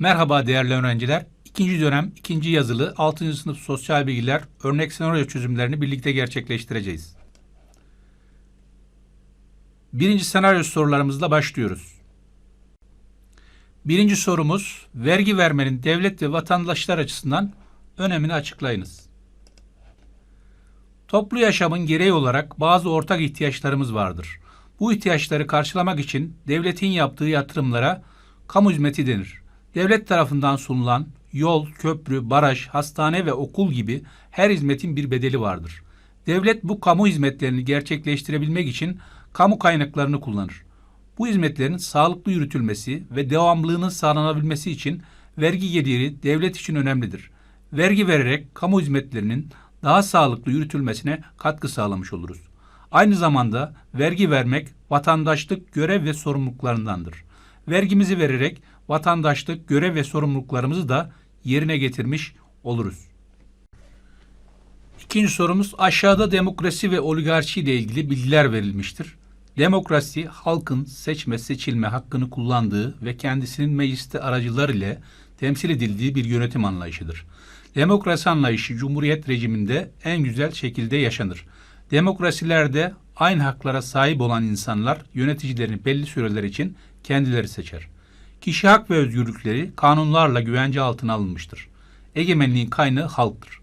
Merhaba değerli öğrenciler. İkinci dönem, ikinci yazılı, 6. sınıf sosyal bilgiler, örnek senaryo çözümlerini birlikte gerçekleştireceğiz. Birinci senaryo sorularımızla başlıyoruz. Birinci sorumuz, vergi vermenin devlet ve vatandaşlar açısından önemini açıklayınız. Toplu yaşamın gereği olarak bazı ortak ihtiyaçlarımız vardır. Bu ihtiyaçları karşılamak için devletin yaptığı yatırımlara kamu hizmeti denir. Devlet tarafından sunulan yol, köprü, baraj, hastane ve okul gibi her hizmetin bir bedeli vardır. Devlet bu kamu hizmetlerini gerçekleştirebilmek için kamu kaynaklarını kullanır. Bu hizmetlerin sağlıklı yürütülmesi ve devamlılığının sağlanabilmesi için vergi geliri devlet için önemlidir. Vergi vererek kamu hizmetlerinin daha sağlıklı yürütülmesine katkı sağlamış oluruz. Aynı zamanda vergi vermek vatandaşlık görev ve sorumluluklarındandır. Vergimizi vererek vatandaşlık görev ve sorumluluklarımızı da yerine getirmiş oluruz. İkinci sorumuz aşağıda demokrasi ve oligarşi ile ilgili bilgiler verilmiştir. Demokrasi halkın seçme seçilme hakkını kullandığı ve kendisinin mecliste aracılar ile temsil edildiği bir yönetim anlayışıdır. Demokrasi anlayışı cumhuriyet rejiminde en güzel şekilde yaşanır. Demokrasilerde aynı haklara sahip olan insanlar yöneticilerini belli süreler için kendileri seçer. Kişi hak ve özgürlükleri kanunlarla güvence altına alınmıştır. Egemenliğin kaynağı halktır.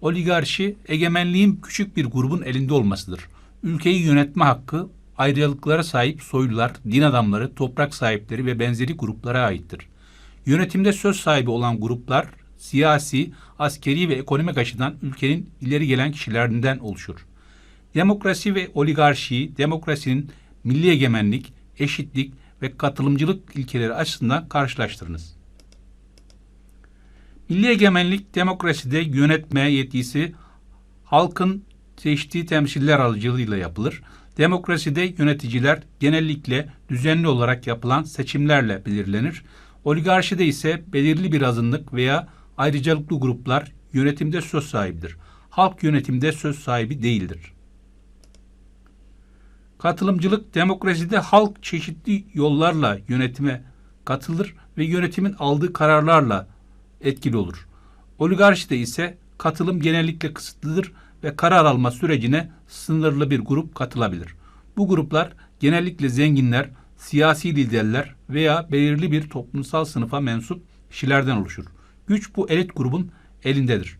Oligarşi, egemenliğin küçük bir grubun elinde olmasıdır. Ülkeyi yönetme hakkı ayrıcalıklara sahip soylular, din adamları, toprak sahipleri ve benzeri gruplara aittir. Yönetimde söz sahibi olan gruplar siyasi, askeri ve ekonomik açıdan ülkenin ileri gelen kişilerinden oluşur. Demokrasi ve oligarşiyi demokrasinin milli egemenlik, eşitlik ve katılımcılık ilkeleri açısından karşılaştırınız. Milli egemenlik demokraside yönetme yetkisi halkın seçtiği temsiller aracılığıyla yapılır. Demokraside yöneticiler genellikle düzenli olarak yapılan seçimlerle belirlenir. Oligarşide ise belirli bir azınlık veya ayrıcalıklı gruplar yönetimde söz sahibidir. Halk yönetimde söz sahibi değildir. Katılımcılık demokraside halk çeşitli yollarla yönetime katılır ve yönetimin aldığı kararlarla etkili olur. Oligarşide ise katılım genellikle kısıtlıdır ve karar alma sürecine sınırlı bir grup katılabilir. Bu gruplar genellikle zenginler, siyasi liderler veya belirli bir toplumsal sınıfa mensup kişilerden oluşur. Güç bu elit grubun elindedir.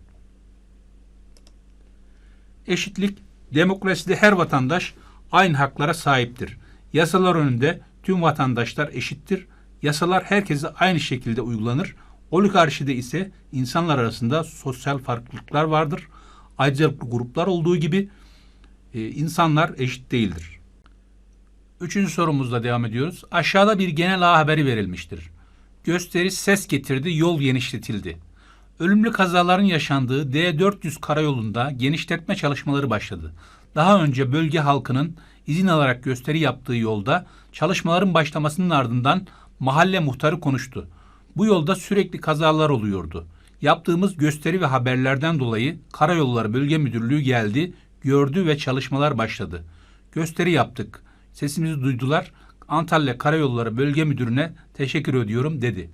Eşitlik, demokraside her vatandaş aynı haklara sahiptir. Yasalar önünde tüm vatandaşlar eşittir. Yasalar herkese aynı şekilde uygulanır. Oligarşide ise insanlar arasında sosyal farklılıklar vardır. Ayrıcalıklı gruplar olduğu gibi e, insanlar eşit değildir. Üçüncü sorumuzla devam ediyoruz. Aşağıda bir genel ağ haberi verilmiştir. Gösteri ses getirdi, yol genişletildi. Ölümlü kazaların yaşandığı D400 karayolunda genişletme çalışmaları başladı. Daha önce bölge halkının izin alarak gösteri yaptığı yolda çalışmaların başlamasının ardından mahalle muhtarı konuştu. Bu yolda sürekli kazalar oluyordu. Yaptığımız gösteri ve haberlerden dolayı Karayolları Bölge Müdürlüğü geldi, gördü ve çalışmalar başladı. Gösteri yaptık. Sesimizi duydular. Antalya Karayolları Bölge Müdürüne teşekkür ediyorum dedi.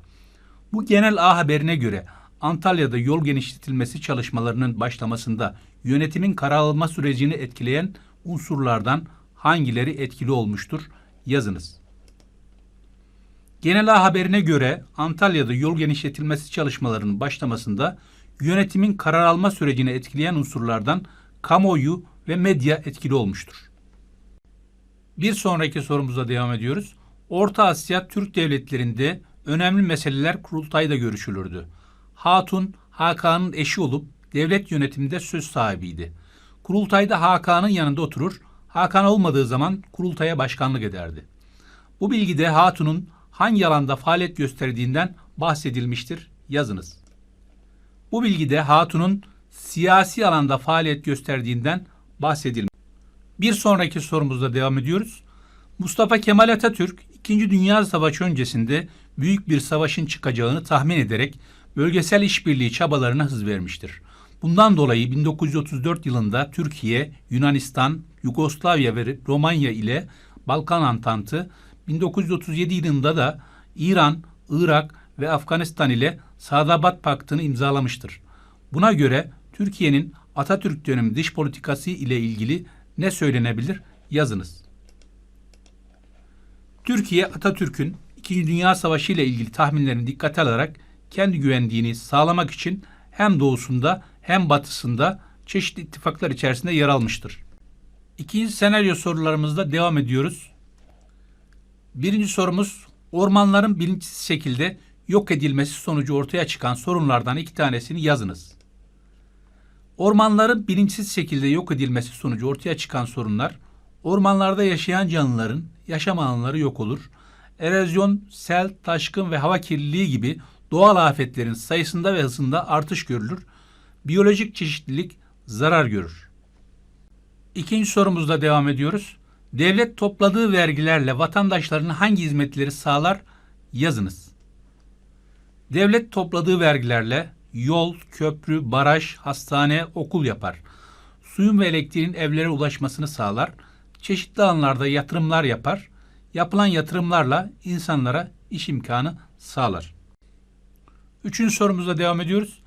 Bu genel A haberine göre Antalya'da yol genişletilmesi çalışmalarının başlamasında yönetimin karar alma sürecini etkileyen unsurlardan hangileri etkili olmuştur? Yazınız. Genel A haberine göre Antalya'da yol genişletilmesi çalışmalarının başlamasında yönetimin karar alma sürecini etkileyen unsurlardan kamuoyu ve medya etkili olmuştur. Bir sonraki sorumuza devam ediyoruz. Orta Asya Türk devletlerinde önemli meseleler kurultayda görüşülürdü. Hatun, Hakan'ın eşi olup devlet yönetiminde söz sahibiydi. Kurultayda Hakan'ın yanında oturur, Hakan olmadığı zaman kurultaya başkanlık ederdi. Bu bilgide Hatun'un hangi alanda faaliyet gösterdiğinden bahsedilmiştir. Yazınız. Bu bilgide Hatun'un siyasi alanda faaliyet gösterdiğinden bahsedilmiş. Bir sonraki sorumuzda devam ediyoruz. Mustafa Kemal Atatürk 2. Dünya Savaşı öncesinde büyük bir savaşın çıkacağını tahmin ederek bölgesel işbirliği çabalarına hız vermiştir. Bundan dolayı 1934 yılında Türkiye, Yunanistan, Yugoslavya ve Romanya ile Balkan Antantı, 1937 yılında da İran, Irak ve Afganistan ile Sadabat Paktı'nı imzalamıştır. Buna göre Türkiye'nin Atatürk dönemi dış politikası ile ilgili ne söylenebilir? Yazınız. Türkiye Atatürk'ün İkinci Dünya Savaşı ile ilgili tahminlerini dikkate alarak kendi güvenliğini sağlamak için hem doğusunda hem batısında çeşitli ittifaklar içerisinde yer almıştır. İkinci senaryo sorularımızda devam ediyoruz. Birinci sorumuz ormanların bilinçsiz şekilde yok edilmesi sonucu ortaya çıkan sorunlardan iki tanesini yazınız. Ormanların bilinçsiz şekilde yok edilmesi sonucu ortaya çıkan sorunlar, ormanlarda yaşayan canlıların yaşam alanları yok olur. Erozyon, sel, taşkın ve hava kirliliği gibi doğal afetlerin sayısında ve hızında artış görülür. Biyolojik çeşitlilik zarar görür. İkinci sorumuzla devam ediyoruz. Devlet topladığı vergilerle vatandaşların hangi hizmetleri sağlar? Yazınız. Devlet topladığı vergilerle yol, köprü, baraj, hastane, okul yapar. Suyun ve elektriğin evlere ulaşmasını sağlar. Çeşitli alanlarda yatırımlar yapar. Yapılan yatırımlarla insanlara iş imkanı sağlar. Üçüncü sorumuza devam ediyoruz.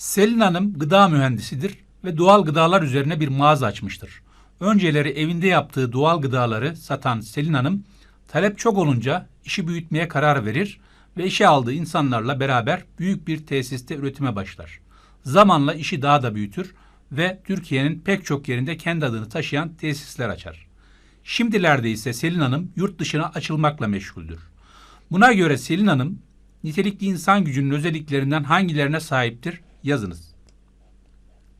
Selin Hanım gıda mühendisidir ve doğal gıdalar üzerine bir mağaza açmıştır. Önceleri evinde yaptığı doğal gıdaları satan Selin Hanım, talep çok olunca işi büyütmeye karar verir ve işe aldığı insanlarla beraber büyük bir tesiste üretime başlar. Zamanla işi daha da büyütür ve Türkiye'nin pek çok yerinde kendi adını taşıyan tesisler açar. Şimdilerde ise Selin Hanım yurt dışına açılmakla meşguldür. Buna göre Selin Hanım nitelikli insan gücünün özelliklerinden hangilerine sahiptir? Yazınız.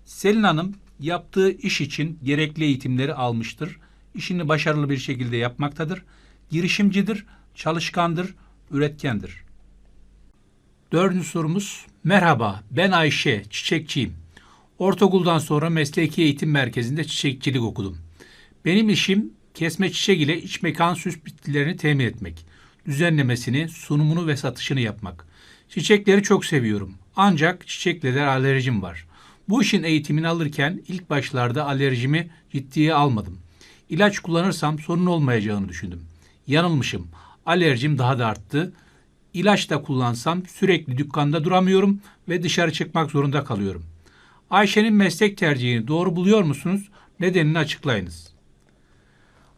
Selin Hanım yaptığı iş için gerekli eğitimleri almıştır. İşini başarılı bir şekilde yapmaktadır. Girişimcidir, çalışkandır, üretkendir. Dördüncü sorumuz. Merhaba, ben Ayşe, çiçekçiyim. Ortaokuldan sonra mesleki eğitim merkezinde çiçekçilik okudum. Benim işim kesme çiçek ile iç mekan süs bitkilerini temin etmek. Düzenlemesini, sunumunu ve satışını yapmak. Çiçekleri çok seviyorum. Ancak çiçekle alerjim var. Bu işin eğitimini alırken ilk başlarda alerjimi ciddiye almadım. İlaç kullanırsam sorun olmayacağını düşündüm. Yanılmışım. Alerjim daha da arttı. İlaç da kullansam sürekli dükkanda duramıyorum ve dışarı çıkmak zorunda kalıyorum. Ayşe'nin meslek tercihini doğru buluyor musunuz? Nedenini açıklayınız.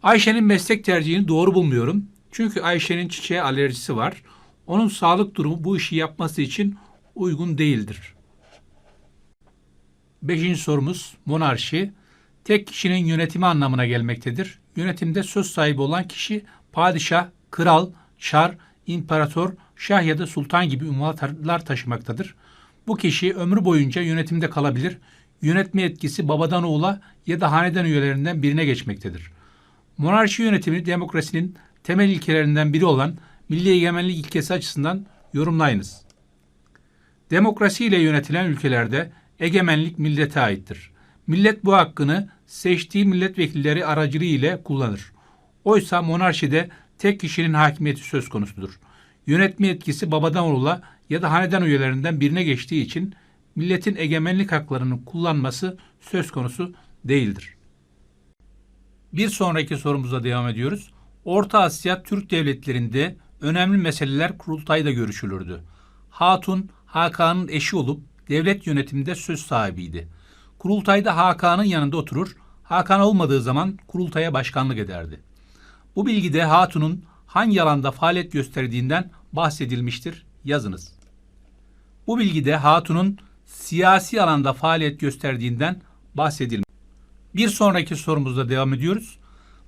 Ayşe'nin meslek tercihini doğru bulmuyorum. Çünkü Ayşe'nin çiçeğe alerjisi var. Onun sağlık durumu bu işi yapması için uygun değildir. Beşinci sorumuz monarşi. Tek kişinin yönetimi anlamına gelmektedir. Yönetimde söz sahibi olan kişi padişah, kral, çar, imparator, şah ya da sultan gibi ünvanlar taşımaktadır. Bu kişi ömrü boyunca yönetimde kalabilir. Yönetme etkisi babadan oğula ya da hanedan üyelerinden birine geçmektedir. Monarşi yönetimi demokrasinin temel ilkelerinden biri olan milli egemenlik ilkesi açısından yorumlayınız. Demokrasi ile yönetilen ülkelerde egemenlik millete aittir. Millet bu hakkını seçtiği milletvekilleri aracılığı ile kullanır. Oysa monarşide tek kişinin hakimiyeti söz konusudur. Yönetme etkisi babadan oğula ya da hanedan üyelerinden birine geçtiği için milletin egemenlik haklarını kullanması söz konusu değildir. Bir sonraki sorumuza devam ediyoruz. Orta Asya Türk devletlerinde önemli meseleler kurultayda görüşülürdü. Hatun, Hakan'ın eşi olup devlet yönetiminde söz sahibiydi. Kurultayda Hakan'ın yanında oturur, Hakan olmadığı zaman kurultaya başkanlık ederdi. Bu bilgide Hatun'un hangi alanda faaliyet gösterdiğinden bahsedilmiştir, yazınız. Bu bilgide Hatun'un siyasi alanda faaliyet gösterdiğinden bahsedilmiş. Bir sonraki sorumuzda devam ediyoruz.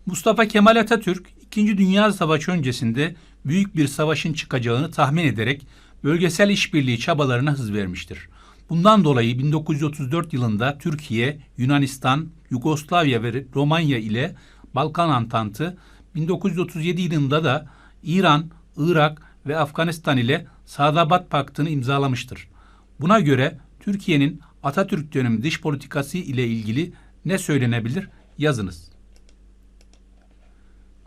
Mustafa Kemal Atatürk, İkinci Dünya Savaşı öncesinde büyük bir savaşın çıkacağını tahmin ederek bölgesel işbirliği çabalarına hız vermiştir. Bundan dolayı 1934 yılında Türkiye, Yunanistan, Yugoslavya ve Romanya ile Balkan Antantı, 1937 yılında da İran, Irak ve Afganistan ile Sadabat Paktı'nı imzalamıştır. Buna göre Türkiye'nin Atatürk dönemi dış politikası ile ilgili ne söylenebilir? Yazınız.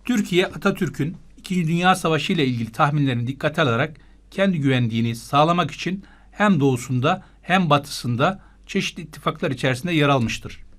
Türkiye Atatürk'ün İkinci Dünya Savaşı ile ilgili tahminlerini dikkate alarak kendi güvenliğini sağlamak için hem doğusunda hem batısında çeşitli ittifaklar içerisinde yer almıştır.